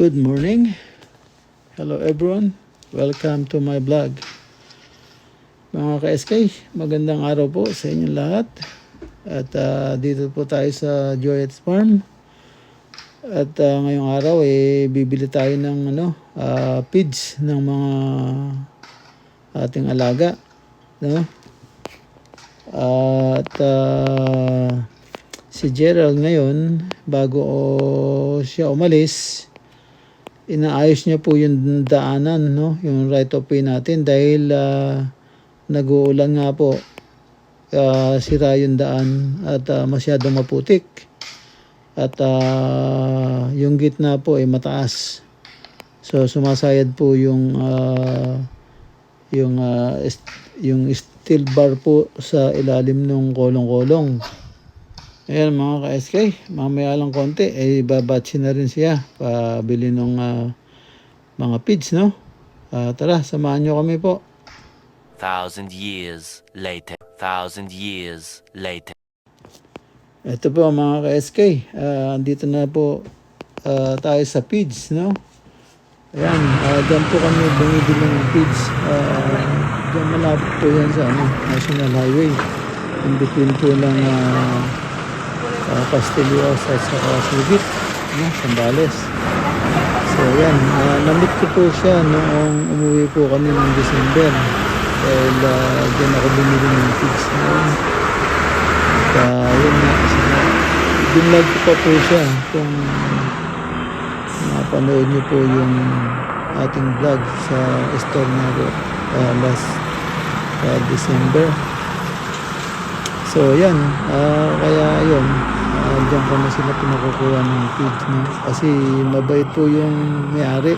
Good morning. Hello everyone. Welcome to my vlog. Mga ka-SK, magandang araw po sa inyong lahat. At ah, dito po tayo sa Joyet's Farm. At ah, ngayong araw eh bibili tayo ng ano, ah, feeds ng mga ating alaga, no? At ah, si Gerald ngayon bago siya umalis, inaayos niya po yung daanan, no? Yung right of way natin dahil ah, nag-uulan nga po. Ah, sira yung daan at ah, masyadong maputik. At ah, yung gitna po ay mataas. So sumasayad po yung ah, yung est- yung steel bar po sa ilalim ng kolong-kolong. Ayan mga ka-SK, mamaya lang konti, eh babatsi na rin siya, pabili ng ah, mga feeds, no? Ah, tara, samahan nyo kami po. Thousand years later. Thousand years later. Ito po mga ka-SK, ah, andito na po ah, tayo sa feeds, no? Ayan, uh, dyan po kami bumibili ng feeds. Uh, dyan malapit po yan sa ano, National Highway. In between po lang uh, uh, Castillos at saka Subic, no? Sambales. So yan, uh, namit ko po siya noong umuwi po kami ng December. Dahil uh, dyan ako bumili ng feeds noon. At uh, yun nga, binlag ko pa po siya kung napanood niyo po yung ating vlog sa store na uh, last uh, December. So yan, ah, kaya yun, uh, diyan ko na sila pinakukuha ng feed. No? Kasi mabait po yung may-ari.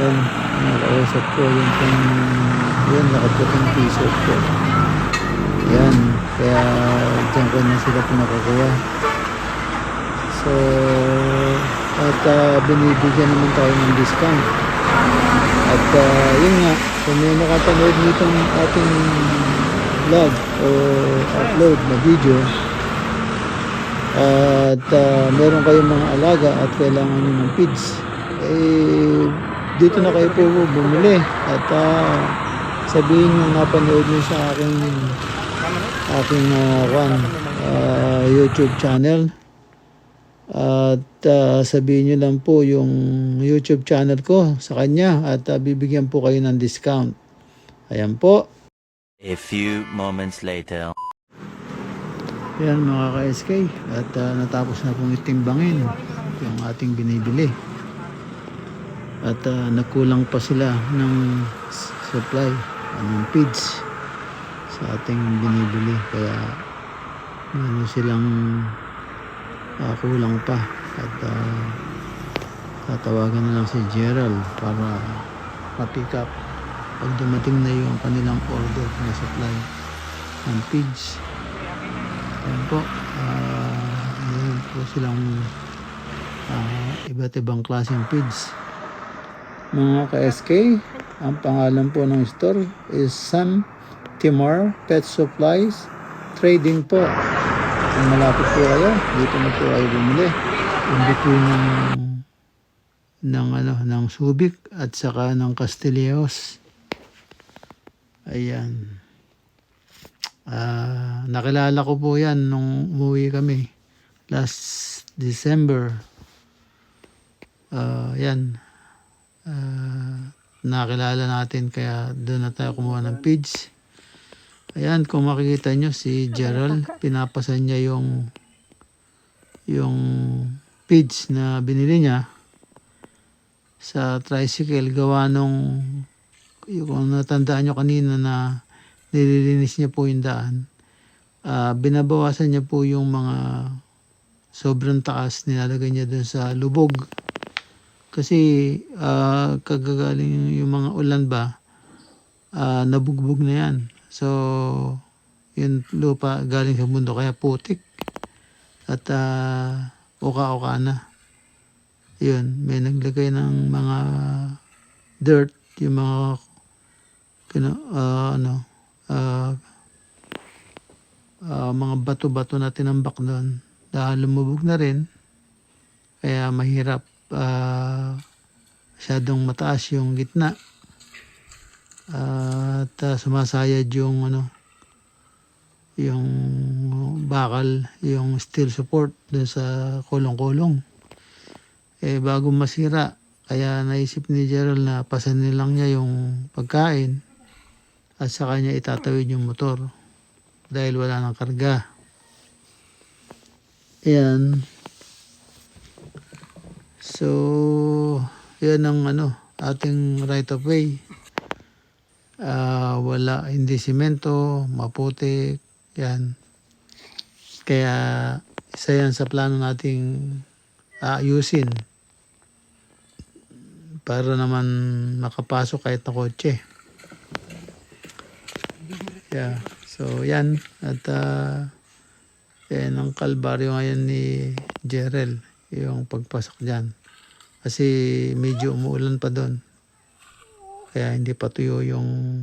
Yan, nakausap ko yung pang, yan, nakaputing t-shirt ko. Yan, kaya diyan ko na sila pinakukuha. So, at ah, binibigyan naman tayo ng discount. At ah, yun nga, kung may nakapanood nitong ating vlog o upload na video, at ah, meron kayong mga alaga at kailangan nyo ng feeds, eh, dito na kayo po bumili at ah, sabihin nyo napanood nyo sa aking aking uh, one, ah, YouTube channel at ah, sabihin nyo lang po yung YouTube channel ko sa kanya at ah, bibigyan po kayo ng discount. Ayan po. A few moments later. Ayan mga ka-SK at ah, natapos na pong itimbangin yung ating binibili. At ah, nagkulang pa sila ng supply, ng feeds sa ating binibili. Kaya ano silang ah, kulang pa. At ah, tatawagan na lang si Gerald para ma-pick up pag dumating na yung kanilang order na supply ng feeds. Ayan po. meron po silang ah, iba't ibang klaseng feeds. Mga ka-SK, ang pangalan po ng store is Sam Timar Pet Supplies Trading po. Kung malapit po kayo, dito na po kayo bumili. In ng ng ano ng Subic at saka ng Castilleos. Ayan. Ah, nakilala ko po 'yan nung umuwi kami last December. Ah, 'yan. Ah, nakilala natin kaya doon na tayo kumuha ng page. Ayan, kung makikita nyo si Gerald, pinapasan niya yung yung page na binili niya sa tricycle gawa nung yung kung natandaan nyo kanina na nililinis niya po yung daan, ah, binabawasan niya po yung mga sobrang taas nilalagay niya doon sa lubog. Kasi ah, kagagaling yung mga ulan ba, ah, nabugbog na yan. So, yung lupa galing sa mundo kaya putik at ah, uka-uka na. Yun, may naglagay ng mga dirt, yung mga kina, ah, ano, ah, ah, mga bato-bato na tinambak doon dahil lumubog na rin kaya mahirap ah, masyadong mataas yung gitna. at ah, sumasayad yung ano yung bakal, yung steel support dun sa kulong-kulong. Eh bago masira, kaya naisip ni Gerald na pasanin lang niya yung pagkain at saka niya itatawid yung motor dahil wala nang karga. Ayan. So, yan ang ano, ating right of way. Ah, wala, hindi simento, maputi, yan. Kaya, isa yan sa plano nating aayusin para naman makapasok kahit na kotse. Yeah. So, yan. At, ah, yan ang kalbaryo ngayon ni Jerel, yung pagpasok dyan. Kasi medyo umuulan pa doon. Kaya hindi pa tuyo yung,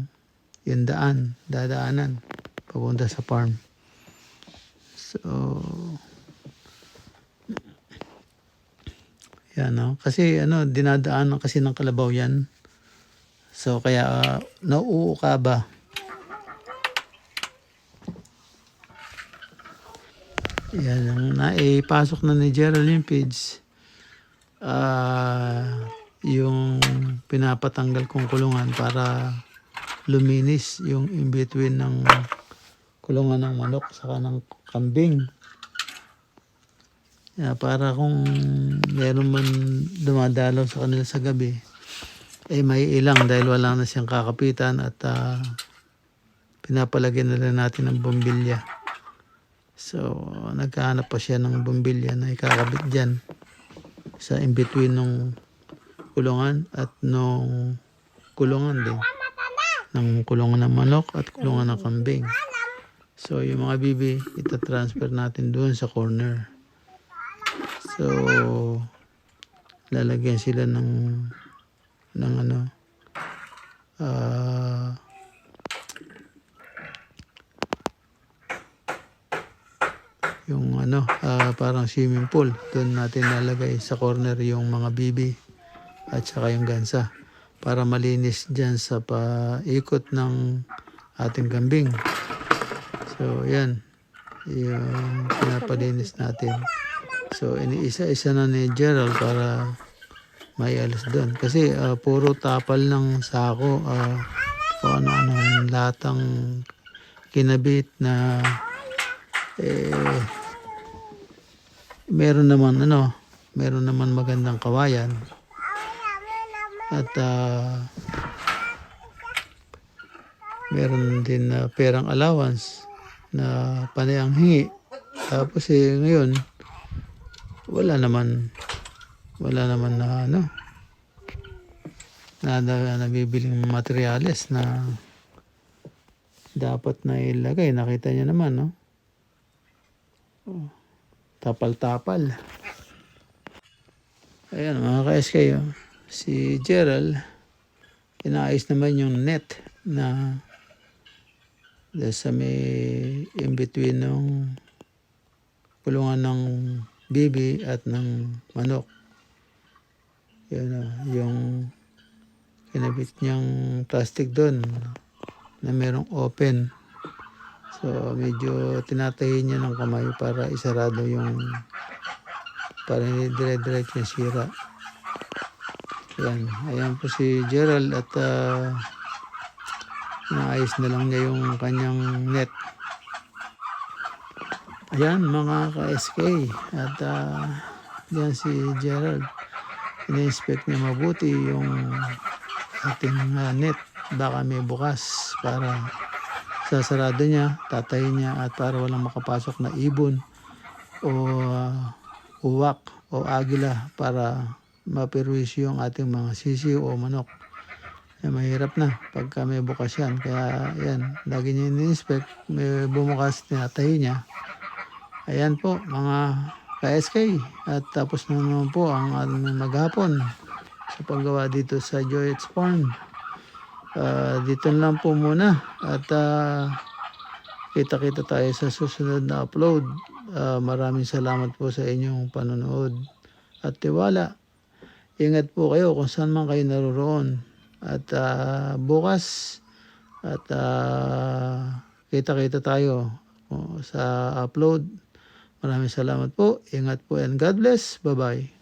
yung daan, dadaanan, papunta sa farm. So, yan no? Kasi ano, dinadaanan kasi ng kalabaw yan. So, kaya uh, nauuka ba? Yan, ang naipasok na ni Gerald yung page. Ah, yung pinapatanggal kong kulungan para luminis yung in between ng kulungan ng manok saka ng kambing. Yeah, para kung meron man dumadalaw sa kanila sa gabi, eh may ilang dahil wala na siyang kakapitan at ah, pinapalagyan na rin natin ng bombilya. So, nagkahanap pa siya ng bombilya na ikakabit dyan sa in-between ng kulungan at nung kulungan din. Ng kulungan ng manok at kulungan ng kambing. So, yung mga bibi, itatransfer natin doon sa corner. So, lalagyan sila ng ng ano ah yung ano, ah, parang swimming pool. Doon natin lalagay sa corner yung mga bibi at saka yung gansa para malinis dyan sa paikot ng ating kambing. So, yan. Yung pinapalinis natin. So, iniisa-isa na ni Gerald para may alis doon. Kasi ah, puro tapal ng sako. ah, kung ano-ano latang kinabit na eh, meron naman ano, meron naman magandang kawayan. At ah, meron din na perang allowance na panay ang hingi. Tapos eh, ngayon, wala naman, wala naman na ano, na, na nabibiling materyales na dapat na ilagay. Nakita niyo naman, no? Tapal-tapal. Ayan mga ka-SK, oh. si Gerald, inaayos naman yung net na sa may in between ng kulungan ng bibi at ng manok. Yan oh, yung kinabit niyang plastic doon na merong open. So, medyo tinatahi niya ng kamay para isarado yung para hindi dire-diretso yung sira. Yan. Ayan po si Gerald at uh, naayos na lang niya yung kanyang net. Ayan mga ka-SK at uh, yan si Gerald. Ina-inspect niya mabuti yung ating uh, net. Baka may bukas para sasarado niya, tatayin niya at para walang makapasok na ibon o uh, uwak o agila para mapirwisyo yung ating mga sisiw o manok. Eh, mahirap na pagka may bukas yan. Kaya yan, lagi niya in-inspect, may bumukas, tinatahi niya. Ayan po mga ka-SK at tapos na naman po ang aming maghapon sa paggawa dito sa Joyet's Farm. Ah, dito lang po muna at ah, kita-kita tayo sa susunod na upload. Ah, maraming salamat po sa inyong panonood at tiwala. ingat po kayo kung saan man kayo naroroon. At ah, bukas, at ah, kita-kita tayo sa upload. Maraming salamat po. Ingat po and God bless. Bye-bye.